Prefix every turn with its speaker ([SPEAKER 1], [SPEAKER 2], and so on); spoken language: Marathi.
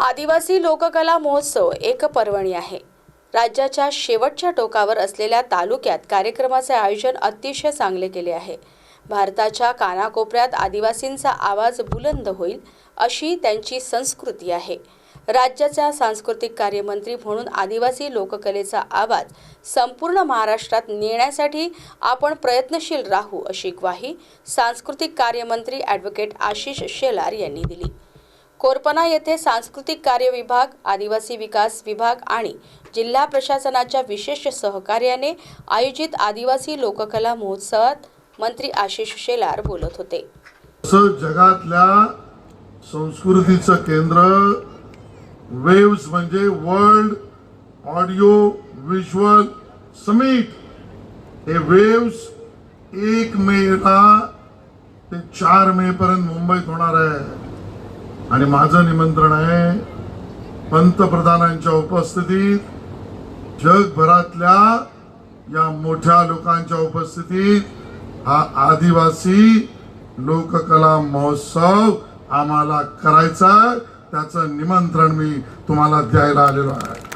[SPEAKER 1] आदिवासी लोककला महोत्सव एक पर्वणी आहे. राज्याच्या शेवटच्या टोकावर असलेल्या तालुक्यात कार्यक्रमाचे आयोजन अतिशय चांगले केले आहे. भारताच्या कानाकोपऱ्यात आदिवासींचा आवाज बुलंद होईल अशी त्यांची संस्कृती आहे. राज्याच्या सांस्कृतिक कार्यमंत्री म्हणून आदिवासी लोककलेचा आवाज संपूर्ण महाराष्ट्रात नेण्यासाठी आपण प्रयत्नशील राहू अशी ग्वाही सांस्कृतिक कार्यमंत्री ॲडव्होकेट आशिष शेलार यांनी दिली. कोरपना येथे सांस्कृतिक कार्य विभाग आदिवासी विकास विभाग आणि जिल्हा प्रशासनाच्या विशेष सहकार्याने आयोजित आदिवासी लोककला महोत्सवात मंत्री आशिष शेलार बोलत होते.
[SPEAKER 2] जगातल्या संस्कृतीचं केंद्र वेव्स म्हणजे वर्ल्ड ऑडिओ विज्युअल समिट. हे वेव्स एक मेला ते चार मे पर्यंत मुंबईत होणार आहे. आणि माझं निमंत्रण आहे पंतप्रधानांच्या उपस्थितीत जगभरातल्या या मोठ्या लोकांच्या उपस्थितीत हा आदिवासी लोककला महोत्सव आम्हाला करायचा त्याचं निमंत्रण मी तुम्हाला द्यायला आलेलो आहे.